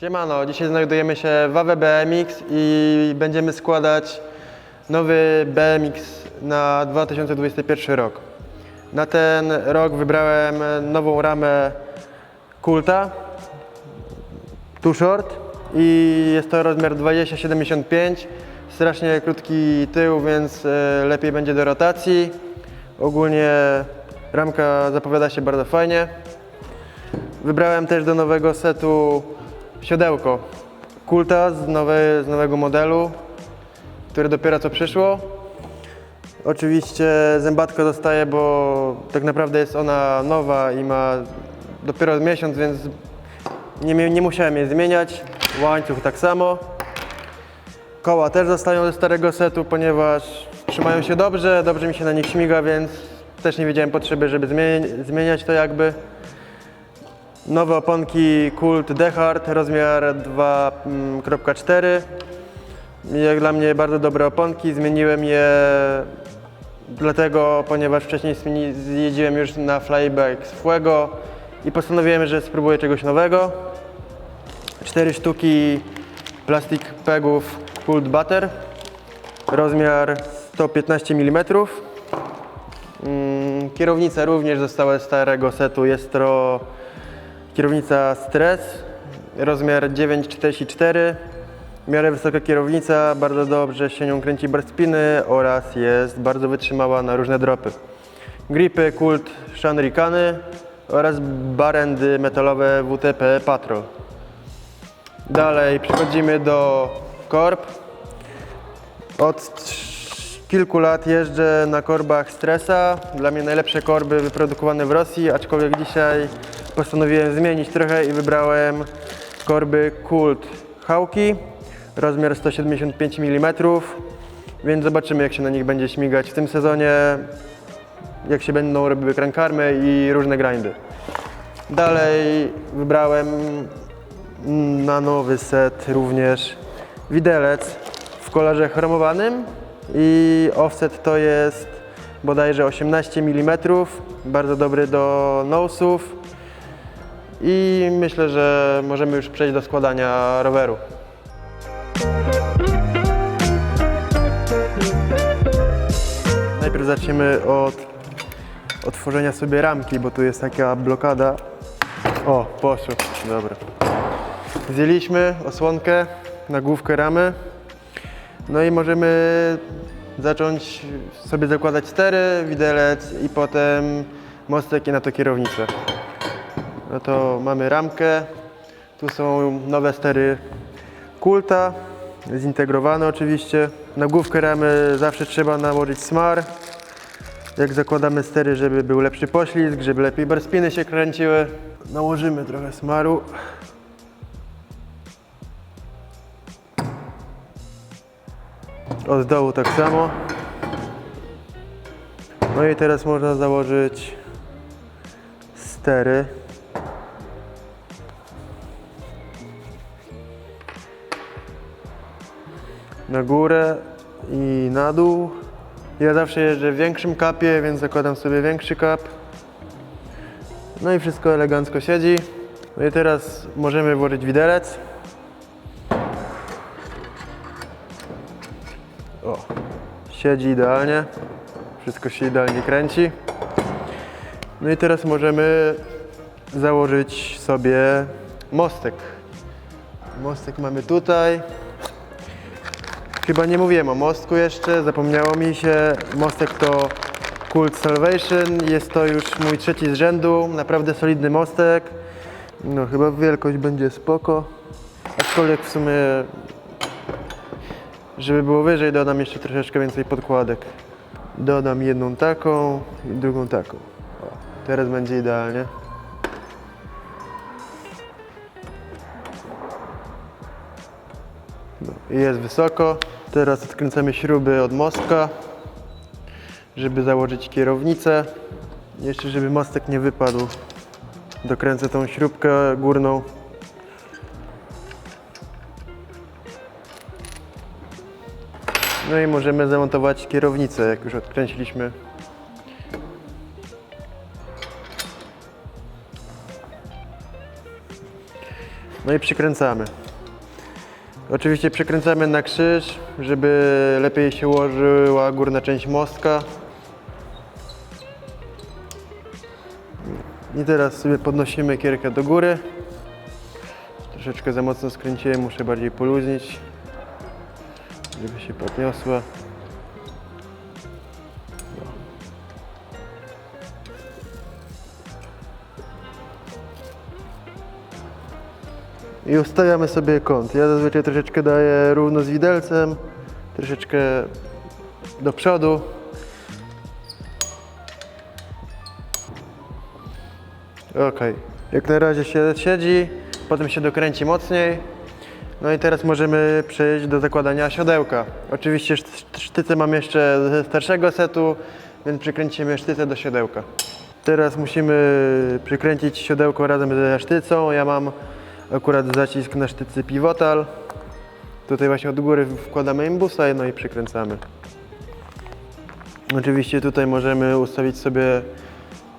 Siemano, dzisiaj znajdujemy się w AW BMX i będziemy składać nowy BMX na 2021 rok. Na ten rok wybrałem nową ramę Kulta Too Short i jest to rozmiar 2075. Strasznie krótki tył, więc e, lepiej będzie do rotacji. Ogólnie ramka zapowiada się bardzo fajnie. Wybrałem też do nowego setu siodełko Kulta z, nowe, z nowego modelu, które dopiero co przyszło. Oczywiście zębatko dostaję, bo tak naprawdę jest ona nowa i ma dopiero miesiąc, więc nie, nie musiałem jej zmieniać. Łańcuch tak samo. Koła też zostają ze starego setu, ponieważ trzymają się dobrze, dobrze mi się na nich śmiga, więc też nie widziałem potrzeby, żeby zmieni- zmieniać to jakby. Nowe oponki Cult Dehard, rozmiar 2.4. Jak dla mnie bardzo dobre oponki, zmieniłem je dlatego, ponieważ wcześniej jeździłem już na Flybike z Fuego i postanowiłem, że spróbuję czegoś nowego. Cztery sztuki plastik pegów Cult Butter, rozmiar 115 mm. Kierownice również zostały z starego setu. Jest to kierownica Stress, rozmiar 944. W miarę wysoka kierownica, bardzo dobrze się nią kręci bar spiny oraz jest bardzo wytrzymała na różne dropy. Gripy Kult Shanrikany oraz barendy metalowe WTP Patrol. Dalej przechodzimy do korb. Od kilku lat jeżdżę na korbach Stresa. Dla mnie najlepsze korby wyprodukowane w Rosji, aczkolwiek dzisiaj postanowiłem zmienić trochę i wybrałem korby Kult Hauki, rozmiar 175 mm, więc zobaczymy jak się na nich będzie śmigać w tym sezonie, jak się będą robiły krankarmy i różne grindy. Dalej wybrałem na nowy set również widelec w kolorze chromowanym i offset to jest bodajże 18 mm, bardzo dobry do nosów i myślę, że możemy już przejść do składania roweru. Najpierw zaczniemy od otworzenia sobie ramki, bo tu jest taka blokada. O, poszło, dobra. Zdjęliśmy osłonkę na główkę ramy. No i możemy zacząć sobie zakładać stery, widelec i potem mostek i na to kierownicę. No to mamy ramkę. Tu są nowe stery Kulta, zintegrowane oczywiście. Na główkę ramy zawsze trzeba nałożyć smar. Jak zakładamy stery, żeby był lepszy poślizg, żeby lepiej barspiny się kręciły. Nałożymy trochę smaru. Od dołu tak samo. No i teraz można założyć stery. Na górę i na dół. Ja zawsze jeżdżę w większym kapie, więc zakładam sobie większy kap. No i wszystko elegancko siedzi. No i teraz możemy włożyć widelec. O, siedzi idealnie. Wszystko się idealnie kręci. No i teraz możemy założyć sobie mostek. Mostek mamy tutaj. Chyba nie mówiłem o mostku jeszcze, zapomniało mi się. Mostek to Cult Salvation. Jest to już mój trzeci z rzędu. Naprawdę solidny mostek. No chyba wielkość będzie spoko. Aczkolwiek w sumie żeby było wyżej, dodam jeszcze troszeczkę więcej podkładek. Dodam jedną taką i drugą taką. O, teraz będzie idealnie. No, jest wysoko. Teraz odkręcamy śruby od mostka, żeby założyć kierownicę. Jeszcze żeby mostek nie wypadł, dokręcę tą śrubkę górną. No i możemy zamontować kierownicę, jak już odkręciliśmy. No i przykręcamy. Oczywiście przykręcamy na krzyż, żeby lepiej się ułożyła górna część mostka. I teraz sobie podnosimy kierkę do góry. Troszeczkę za mocno skręciłem, muszę bardziej poluźnić, żeby się podniosła. I ustawiamy sobie kąt. Ja zazwyczaj troszeczkę daję równo z widelcem, troszeczkę do przodu. Ok, jak na razie się siedzi, potem się dokręci mocniej. No i teraz możemy przejść do zakładania siodełka. Oczywiście szt- sztyce mam jeszcze ze starszego setu, więc przykręcimy sztycę do siodełka. Teraz musimy przykręcić siodełko razem ze sztycą. Ja mam akurat zacisk na sztycy pivotal. Tutaj właśnie od góry wkładamy imbusa no i przykręcamy. Oczywiście tutaj możemy ustawić sobie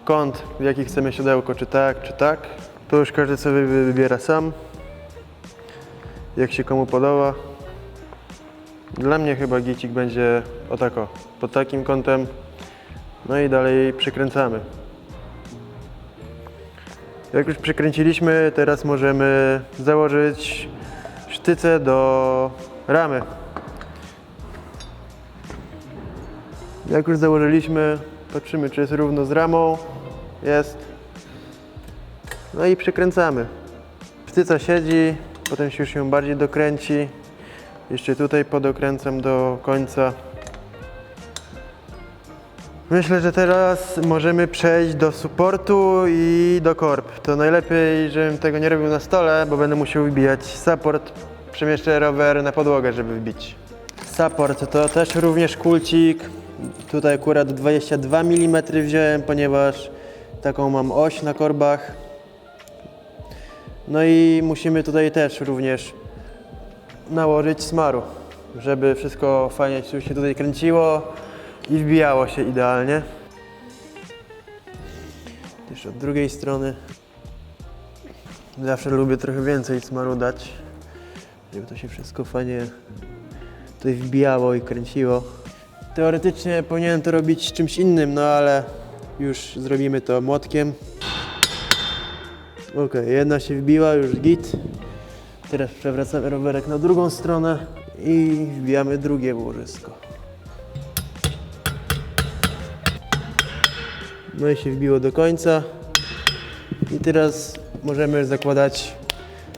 kąt, w jaki chcemy siodełko, czy tak, czy tak. To już każdy sobie wy- wybiera sam, jak się komu podoba. Dla mnie chyba gicik będzie o tako, pod takim kątem. No i dalej przykręcamy. Jak już przykręciliśmy, teraz możemy założyć sztycę do ramy. Jak już założyliśmy, patrzymy czy jest równo z ramą. Jest. No i przykręcamy. Sztyca siedzi, potem się już ją bardziej dokręci. Jeszcze tutaj podokręcam do końca. Myślę, że teraz możemy przejść do supportu i do korb. To najlepiej, żebym tego nie robił na stole, bo będę musiał wybijać support. Przemieszczę rower na podłogę, żeby wbić. Support to też również kulcik. Tutaj akurat 22 mm wziąłem, ponieważ taką mam oś na korbach. No i musimy tutaj też również nałożyć smaru, żeby wszystko fajnie się tutaj kręciło i wbijało się idealnie. Też od drugiej strony. Zawsze lubię trochę więcej smaru dać, żeby to się wszystko fajnie tutaj wbijało i kręciło. Teoretycznie powinienem to robić czymś innym, no ale już zrobimy to młotkiem. Ok, jedna się wbiła, już git. Teraz przewracamy rowerek na drugą stronę i wbijamy drugie łożysko. No i się wbiło do końca. I teraz możemy zakładać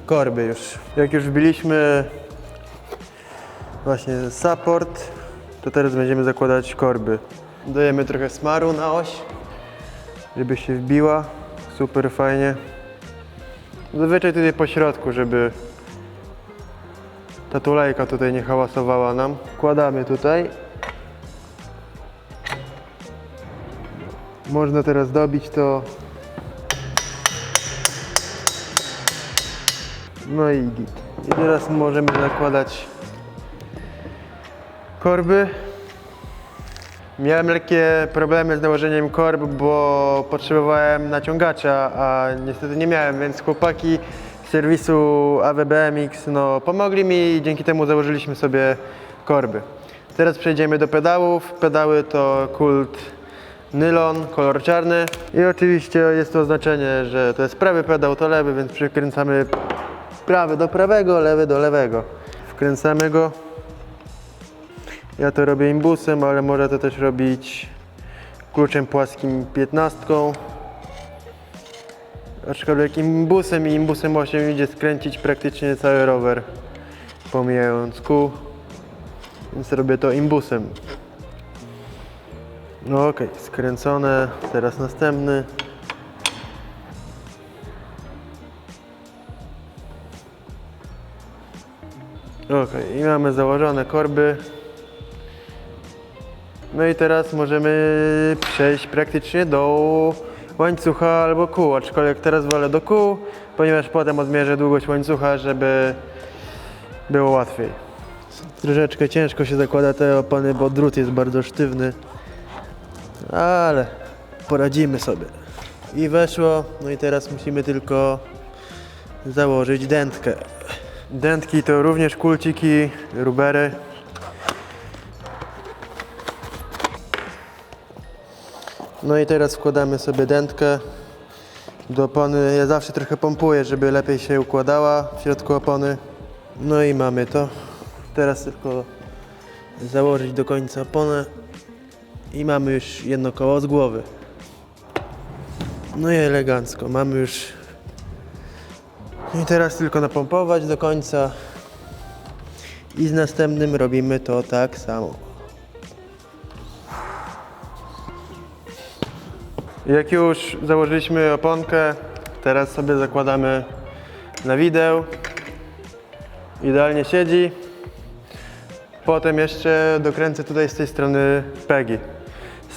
korby już. Jak już wbiliśmy właśnie support, to teraz będziemy zakładać korby. Dajemy trochę smaru na oś, żeby się wbiła. Super fajnie. Zazwyczaj tutaj po środku, żeby ta tulejka tutaj nie hałasowała nam. Wkładamy tutaj. Można teraz dobić to. No i git. I teraz możemy zakładać korby. Miałem lekkie problemy z nałożeniem korb, bo potrzebowałem naciągacza, a niestety nie miałem, więc chłopaki z serwisu AWBMX no, pomogli mi i dzięki temu założyliśmy sobie korby. Teraz przejdziemy do pedałów. Pedały to Kult Nylon, kolor czarny. I oczywiście jest to oznaczenie, że to jest prawy pedał, to lewy, więc przykręcamy prawy do prawego, lewy do lewego. Wkręcamy go. Ja to robię imbusem, ale można to też robić kluczem płaskim 15. Aczkolwiek imbusem i imbusem 8 idzie skręcić praktycznie cały rower, pomijając kół. Więc robię to imbusem. No okej, skręcone. Teraz następny. Okej, i mamy założone korby. No i teraz możemy przejść praktycznie do łańcucha albo kół, aczkolwiek teraz wolę do kół, ponieważ potem odmierzę długość łańcucha, żeby było łatwiej. Troszeczkę ciężko się zakłada te opony, bo drut jest bardzo sztywny, ale poradzimy sobie. I weszło, no i teraz musimy tylko założyć dętkę. Dętki to również kulciki, rubery. No i teraz wkładamy sobie dętkę do opony. Ja zawsze trochę pompuję, żeby lepiej się układała w środku opony. No i mamy to. Teraz tylko założyć do końca oponę i mamy już jedno koło z głowy. No i elegancko, mamy już. I teraz tylko napompować do końca. I z następnym robimy to tak samo. Jak już założyliśmy oponkę, teraz sobie zakładamy na wideł. Idealnie siedzi. Potem jeszcze dokręcę tutaj z tej strony pegi.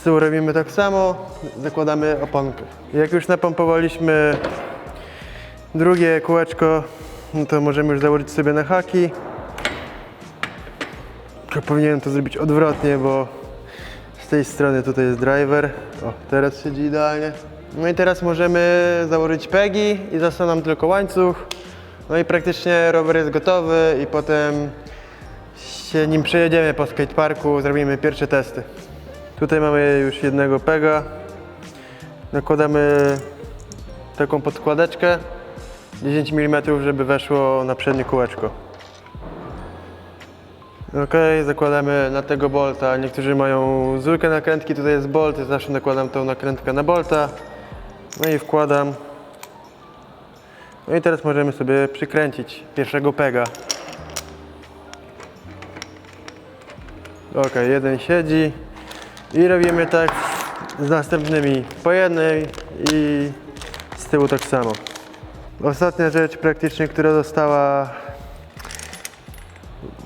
Tyłu robimy tak samo, zakładamy oponkę. Jak już napompowaliśmy drugie kółeczko, no to możemy już założyć sobie na haki. Tylko powinienem to zrobić odwrotnie, bo z tej strony tutaj jest driver. O, teraz siedzi idealnie. No i teraz możemy założyć pegi i został nam tylko łańcuch. No i praktycznie rower jest gotowy i potem się nim przejedziemy po skateparku, zrobimy pierwsze testy. Tutaj mamy już jednego pega. Nakładamy taką podkładeczkę 10 mm, żeby weszło na przednie kółeczko. Ok, zakładamy na tego bolta. Niektórzy mają zwykłe nakrętki, tutaj jest bolt, ja zawsze nakładam tą nakrętkę na bolta. No i wkładam. No i teraz możemy sobie przykręcić pierwszego pega. Ok, jeden siedzi i robimy tak z następnymi po jednej i z tyłu tak samo. Ostatnia rzecz praktycznie, która została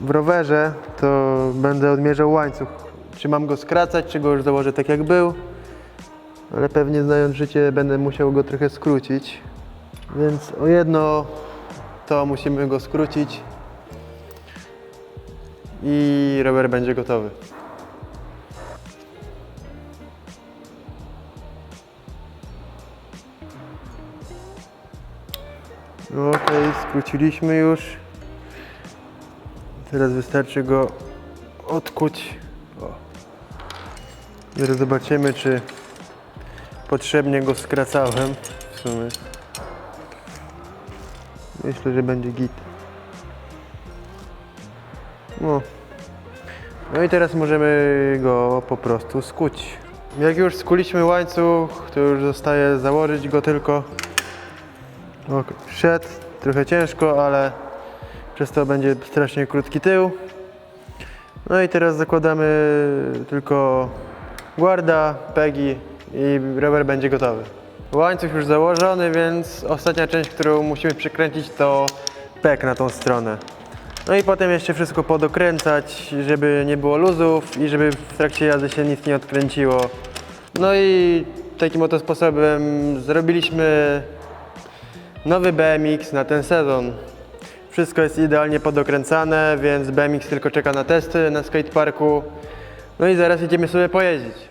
w rowerze, to będę odmierzał łańcuch. Czy mam go skracać, czy go już założę tak jak był. Ale pewnie znając życie będę musiał go trochę skrócić. Więc o jedno to musimy go skrócić i rower będzie gotowy. No Okej, skróciliśmy już. Teraz wystarczy go odkuć. O. Teraz zobaczymy, czy potrzebnie go skracałem w sumie. Myślę, że będzie git. No. No i teraz możemy go po prostu skuć. Jak już skuliśmy łańcuch, to już zostaje założyć go tylko. Ok, Szedł, trochę ciężko, ale przez to będzie strasznie krótki tył. No i teraz zakładamy tylko guarda, pegi i rower będzie gotowy. Łańcuch już założony, więc ostatnia część, którą musimy przykręcić to peg na tą stronę. No i potem jeszcze wszystko podokręcać, żeby nie było luzów i żeby w trakcie jazdy się nic nie odkręciło. No i takim oto sposobem zrobiliśmy nowy BMX na ten sezon. Wszystko jest idealnie podokręcane, więc BMX tylko czeka na testy na skateparku. No i zaraz idziemy sobie pojeździć.